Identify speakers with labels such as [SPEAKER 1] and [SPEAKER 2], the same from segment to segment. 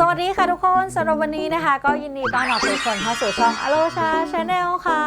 [SPEAKER 1] สวัสดีค่ะทุกคนสำหรับวันนี้นะคะ ก็ยินดีต้อนรับทุกคนเข้าสู่ช่องอโลชาชาแนลค่ะ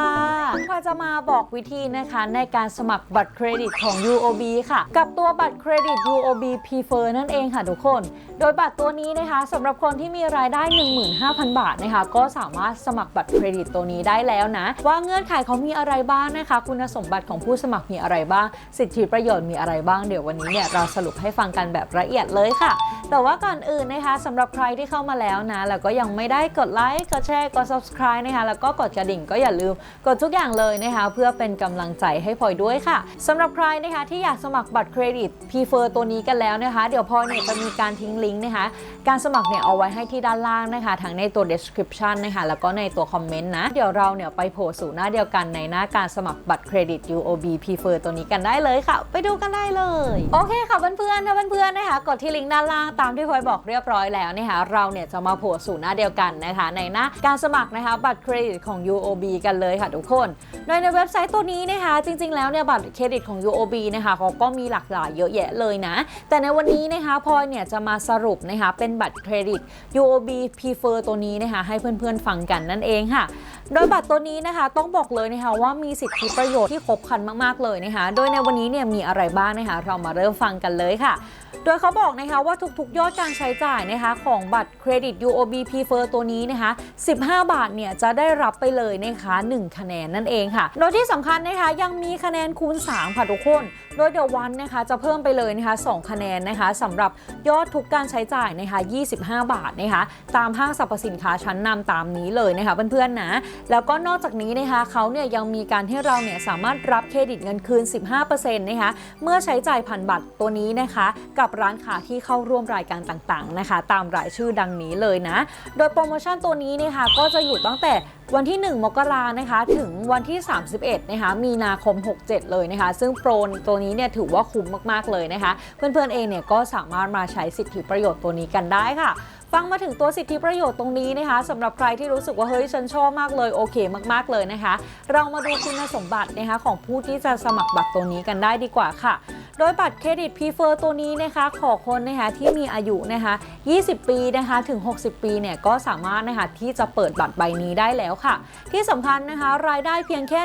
[SPEAKER 1] พอจะมาบอกวิธีนะคะในการสมัครบัตรเครดิตของ UOB ค่ะ กับตัวบัตรเครดิต UOB Prefer นั่นเองค่ะทุกคน โดยบัตรตัวนี้นะคะสำหรับคนที่มีรายได้ 15,000 บาทนะคะ ก็สามารถสมัครบัตรเครดิตตัวนี้ได้แล้วนะ ว่าเงื่อนไขเขามีอะไรบ้างนะคะ คุณสมบัติของผู้สมัครมีอะไรบ้าง สิทธิประโยชน์มีอะไรบ้างเดี๋ยววันนี้เนี่ยเราสรุปให้ฟังกันแบบละเอียดเลยค่ะ แต่ว่าก่อนอื่นนะคะสำหรับใครที่เข้ามาแล้วนะแล้วก็ยังไม่ได้กดไลค์กดแชร์กด subscribe นะคะแล้วก็กดกระดิ่งก็อย่าลืมกดทุกอย่างเลยนะคะเพื่อเป็นกำลังใจให้พลอยด้วยค่ะสำหรับใครนะคะที่อยากสมัครบัตรเครดิต p ีเฟอร์ตัวนี้กันแล้วนะคะเดี๋ยวพลอยเนี่ยจะมีการทิ้งลิงก์นะคะการสมัครเนี่ยเอาไว้ให้ที่ด้านล่างนะคะทั้งในตัว description นะคะแล้วก็ในตัวคอมเมนต์นะเดี๋ยวเราเนี่ยไปโผล่สู่หน้าเดียวกันในหน้าการสมัครบัตรเครดิต UOB p ีเฟอร์ตัวนี้กันได้เลยค่ะ ไปดูกันได้เลย โอเคค่ะเพื่อนๆถ้าเพื่อนๆนะคะกดที่ลิงก์ด้านล่างตามที่พลอยบอกเรียบร้อยแล้วนะคะเราเนี่ยจะมาโผล่สู่หน้าเดียวกันนะคะ ในหน้าการสมัครนะคะบัตรเครดิตของ UOB กันเลยค่ะทุกคน โดยในเว็บไซต์ตัวนี้นะคะจริง ๆ แล้วเนี่ยบัตรเครดิตของ UOB นะคะเขาก็มีหลากหลายเยอะแยะเลยนะ แต่ในวันนี้นะคะพลอยเนี่ยจะมาสรุปนะคะเป็นบัตรเครดิต UOB Prefer ตัวนี้นะคะให้เพื่อนๆฟังกันนั่นเองค่ะโดยบัตรตัวนี้นะคะต้องบอกเลยนะคะว่ามีสิทธิประโยชน์ที่ครบครันมากๆเลยนะคะ โดยในวันนี้เนี่ยมีอะไรบ้างนะคะ เรามาเริ่มฟังกันเลยค่ะ โดยเขาบอกนะคะว่าทุกยอดการใช้จ่ายนะคะของบัตรเครดิต UOB Prefer ตัวนี้นะคะ 15 บาทเนี่ยจะได้รับไปเลยนะคะ1คะแนนนั่นเองค่ะ โดยที่สำคัญนะคะยังมีคะแนนคูณ 3 ค่ะทุกคน โดยเดี๋ยววันนะคะจะเพิ่มไปเลยนะคะ 2 คะแนนนะคะสำหรับยอดทุกการใช้จ่ายนะคะ 25 บาทนะคะตามห้างสรรพสินค้าชั้นนำตามนี้เลยนะคะเพื่อนๆนะ แล้วก็นอกจากนี้นะคะเขาเนี่ยยังมีการให้เราเนี่ยสามารถรับเครดิตเงินคืน 15%นะคะเมื่อใช้จ่ายผ่านบัตรตัวนี้นะคะ กับร้านค้าที่เข้าร่วมรายการต่างๆนะคะ ตามรายชื่อดังนี้เลยนะ โดยโปรโมชั่นตัวนี้นะคะก็จะอยู่ตั้งแต่วันที่ 1 มกรานะคะ ถึงวันที่ 31 นะคะ มีนาคม 67 เลยนะคะ ซึ่งโปรตัวนี้เนี่ยถือว่าคุ้มมากๆเลยนะคะ เพื่อนๆเองเนี่ยก็สามารถมาใช้สิทธิประโยชน์ตัวนี้กันได้ค่ะ ฟังมาถึงตัวสิทธิประโยชน์ตรงนี้นะคะสำหรับใครที่รู้สึกว่าเฮ้ยฉันชอบมากเลยโอเคมาก ๆ เลยนะคะ เรามาดูคุณสมบัตินะคะของผู้ที่จะสมัครบัตรตัวนี้กันได้ดีกว่าค่ะ โดยบัตรเครดิตพีเฟอร์ตัวนี้นะคะ ขอคนนะคะที่มีอายุนะคะ 20 ปีนะคะถึง 60 ปีเนี่ยก็สามารถนะคะที่จะเปิดบัตรใบนี้ได้แล้วค่ะ ที่สำคัญนะคะรายได้เพียงแค่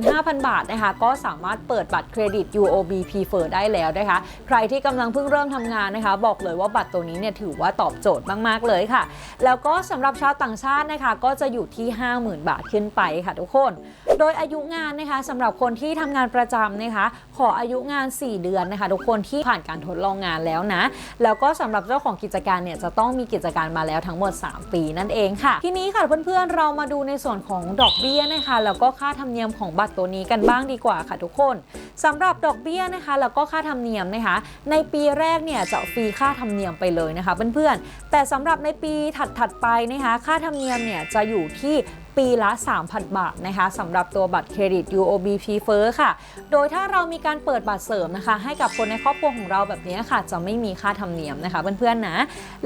[SPEAKER 1] 15,000 บาทนะคะก็สามารถเปิดบัตรเครดิต UOB Prefer ได้แล้วนะคะ ใครที่กำลังเพิ่งเริ่มทำงานนะคะ บอกเลยว่าบัตรตัวนี้เนี่ยถือว่าตอบโจทย์มากๆเลยค่ะ แล้วก็สำหรับชาวต่างชาตินะคะก็จะอยู่ที่ 50,000 บาทขึ้นไปค่ะทุกคน โดยอายุงานนะคะสำหรับคนที่ทำงานประจำนะคะ ขออายุงาน 4 เดือนนะคะ ทุกคนที่ผ่านการทดลองงานแล้วนะ แล้วก็สำหรับเจ้าของกิจการเนี่ยจะต้องมีกิจการมาแล้วทั้งหมด 3 ปีนั่นเองค่ะ ทีนี้ค่ะเพื่อนๆเรามาดูในส่วนของดอกเบี้ยนะคะ แล้วก็ค่าธรรมเนียมของบัตรตัวนี้กันบ้างดีกว่าค่ะทุกคนสำหรับดอกเบี้ยนะคะ แล้วก็ค่าธรรมเนียมนะคะ ในปีแรกเนี่ยจะฟรีค่าธรรมเนียมไปเลยนะคะเพื่อนๆแต่สำหรับในปีถัดๆไปนะคะค่าธรรมเนียมเนี่ยจะอยู่ที่ปีละ 3,000 บาทนะคะสำหรับตัวบัตรเครดิต UOB Prefer ค่ะ โดยถ้าเรามีการเปิดบัตรเสริมนะคะ ให้กับคนในครอบครัวของเราแบบนี้ค่ะ จะไม่มีค่าธรรมเนียมนะคะเพื่อนๆนะ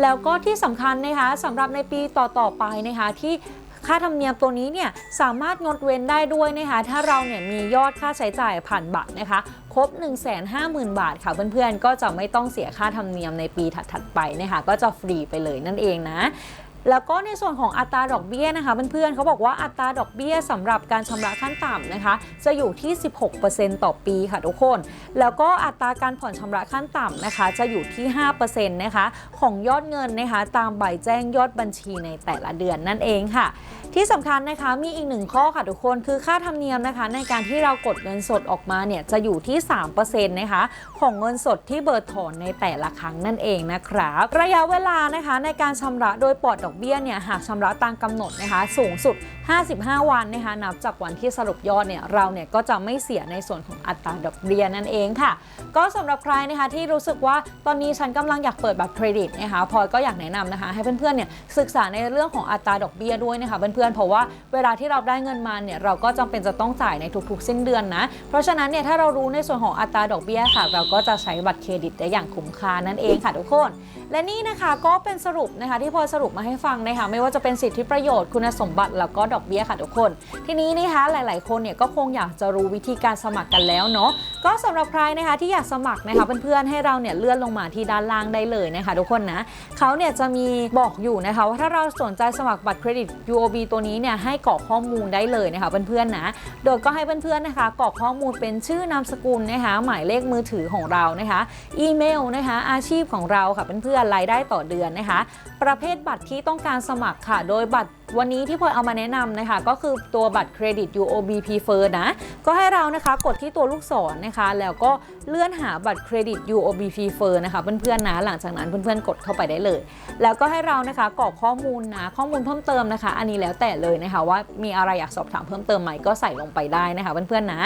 [SPEAKER 1] แล้วก็ที่สำคัญนะคะสำหรับในปีต่อๆไปนะคะที่ ค่าธรรมเนียมตัวนี้เนี่ยสามารถงดเว้นได้ด้วยนะคะถ้าเราเนี่ยมียอดค่าใช้จ่ายผ่านบัตรนะคะครบ 150,000 บาทค่ะเพื่อนๆ ก็จะไม่ต้องเสียค่าธรรมเนียมในปีถัดๆไปนะคะก็จะฟรีไปเลยนั่นเองนะ แล้วก็ในส่วนของอัตราดอกเบี้ยนะคะเพื่อนๆเขาบอกว่าอัตราดอกเบี้ยสำหรับการชำระขั้นต่ำนะคะ จะอยู่ที่ 16%ต่อปีค่ะทุกคน แล้วก็อัตราการผ่อนชำระขั้นต่ำนะคะ จะอยู่ที่ 5%นะคะของยอดเงินนะคะตามใบแจ้งยอดบัญชีในแต่ละเดือนนั่นเองค่ะ ที่สำคัญนะคะมีอีกหนึ่งข้อค่ะทุกคนคือค่าธรรมเนียมนะคะ ในการที่เรากดเงินสดออกมาเนี่ยจะอยู่ที่ 3%นะคะของเงินสดที่เบิร์ถอนในแต่ละครั้งนั่นเองนะครับระยะเวลานะคะในการชำระโดยปลอดดอกเบี้ยเนี่ยหากชำระตามกำหนดนะคะสูงสุด 55 วันนะคะนับจากวันที่สรุปยอดเนี่ยเราเนี่ยก็จะไม่เสียในส่วนของอัตราดอกเบี้ยนั่นเองค่ะ ก็สำหรับใครนะคะที่รู้สึกว่าตอนนี้ฉันกำลังอยากเปิดบัตรเครดิตนะคะพลอยก็อยากแนะนำนะคะให้เพื่อนๆเนี่ยศึกษาในเรื่องของอัตราดอกเบี้ยด้วยนะคะเพื่อนๆเพราะว่าเวลาที่เราได้เงินมาเนี่ยเราก็จำเป็นจะต้องจ่ายในทุกๆ สิ้นเดือนนะ เพราะฉะนั้นเนี่ยถ้าเรารู้ในส่วนของอัตราดอกเบี้ยค่ะ เราก็จะใช้บัตรเครดิตได้อย่างคุ้มค่านั่นเองค่ะทุกคน และนี่นะคะก็เป็นสรุปนะคะที่พลอยสรุปมาให้ฟังนะคะไม่ว่าจะเป็นสิทธิประโยชน์คุณสมบัติแล้วก็ดอกเบี้ยค่ะทุกคน ทีนี้นะคะหลาย ๆ คนเนี่ยก็คงอยากจะรู้วิธีการสมัครกันแล้วเนาะก็สำหรับใครนะคะที่อยากสมัครนะคะเพื่อนๆให้เราเนี่ยเลื่อนลงมาที่ด้านล่างได้เลยนะคะทุกคนนะเขาเนี่ยจะมีบอกอยู่นะคะว่าถ้าเราสนใจสมัครบัตรเครดิต UOB ตัวนี้เนี่ยให้กรอกข้อมูลได้เลยนะคะเพื่อนๆนะโดยก็ให้เพื่อนๆนะคะกรอกข้อมูลเป็นชื่อนามสกุลนะคะหมายเลขมือถือของเรานะคะอีเมลนะคะอาชีพของเราค่ะเพื่อนๆรายได้ต่อเดือนนะคะ ประเภทบัตรที่ต้องการสมัครค่ะ โดยบัตรวันนี้ที่พลอยเอามาแนะนำนะคะก็คือตัวบัตรเครดิต UOB Prefer นะ ก็ให้เรานะคะกดที่ตัวลูกศรนะคะ แล้วก็เลื่อนหาบัตรเครดิต UOB Prefer นะคะเพื่อนๆนะหลังจากนั้นเพื่อนๆกดเข้าไปได้เลย แล้วก็ให้เรานะคะกรอกข้อมูลนะข้อมูลเพิ่มเติมนะคะ อันนี้แล้วแต่เลยนะคะว่ามีอะไรอยากสอบถามเพิ่มเติมไหมก็ใส่ลงไปได้นะคะเพื่อนๆนะ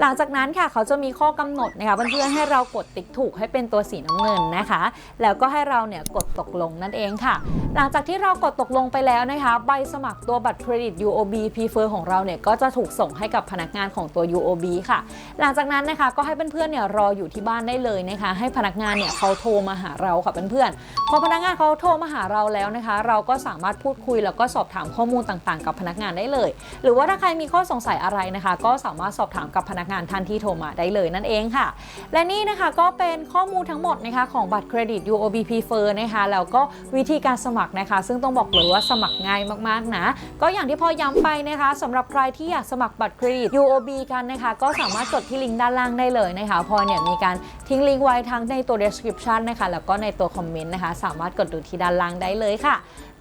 [SPEAKER 1] หลังจากนั้นค่ะเขาจะมีข้อกำหนดนะคะเพื่อนๆให้เรากดติ๊กถูกให้เป็นตัวสีน้ำเงินนะคะ แล้วก็ให้เราเนี่ยกดตกลงนั่นเองค่ะ หลังจากที่เรากดตกลงไปแล้วนะคะ ใบสมัครตัวบัตรเครดิต UOB Prefer ของเราเนี่ยก็จะถูกส่งให้กับพนักงานของตัว UOB ค่ะ หลังจากนั้นนะคะก็ให้เพื่อนๆเนี่ยรออยู่ที่บ้านได้เลยนะคะ ให้พนักงานเนี่ยเขาโทรมาหาเราค่ะเพื่อนๆพอพนักงานเขาโทรมาหาเราแล้วนะคะ เราก็สามารถพูดคุยแล้วก็สอบถามข้อมูลต่างๆ กับพนักงานได้เลย หรือว่าถ้าใครมีข้อสงสัยอะไรนะคะ ก็สามารถสอบถามกับพนักงานท่านที่โทรมาได้เลยนั่นเองค่ะ และนี่นะคะก็เป็นข้อมูลทั้งหมดนะคะของบัตรเครดิต UOB Prefer นะคะแล้วก็วิธีการสมัครนะคะซึ่งต้องบอกเลยว่าสมัครง่ายมากๆนะ ก็อย่างที่พอย้ำไปนะคะสำหรับใครที่อยากสมัครบัตรเครดิต UOB กันนะคะ ก็สามารถกดที่ลิงก์ด้านล่างได้เลยนะคะพอเนี่ยมีการทิ้งลิงก์ไว้ทั้งในตัว description นะคะแล้วก็ในตัวคอมเมนต์นะคะ สามารถกดดูที่ด้านล่างได้เลยค่ะ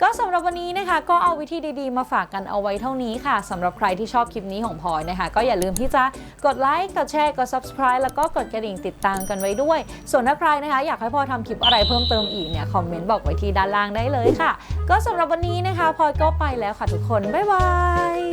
[SPEAKER 1] ก็สำหรับวันนี้นะคะก็เอาวิธีดีๆ มาฝากกันเอาไว้เท่านี้ค่ะสำหรับใครที่ชอบคลิปนี้ของพลอยนะคะ ก็อย่าลืมที่จะกดไลค์กดแชร์กด subscribe แล้วก็กดกระดิ่งติดตามกันไว้ด้วย ส่วนถ้าใครนะคะ อยากให้พลอยทำคลิปอะไรเพิ่มเติมอีกเนี่ยคอมเมนต์บอกไว้ที่ด้านล่างได้เลยค่ะ ก็สำหรับวันนี้นะคะพลอยก็ไปแล้วค่ะทุกคนบ๊ายบาย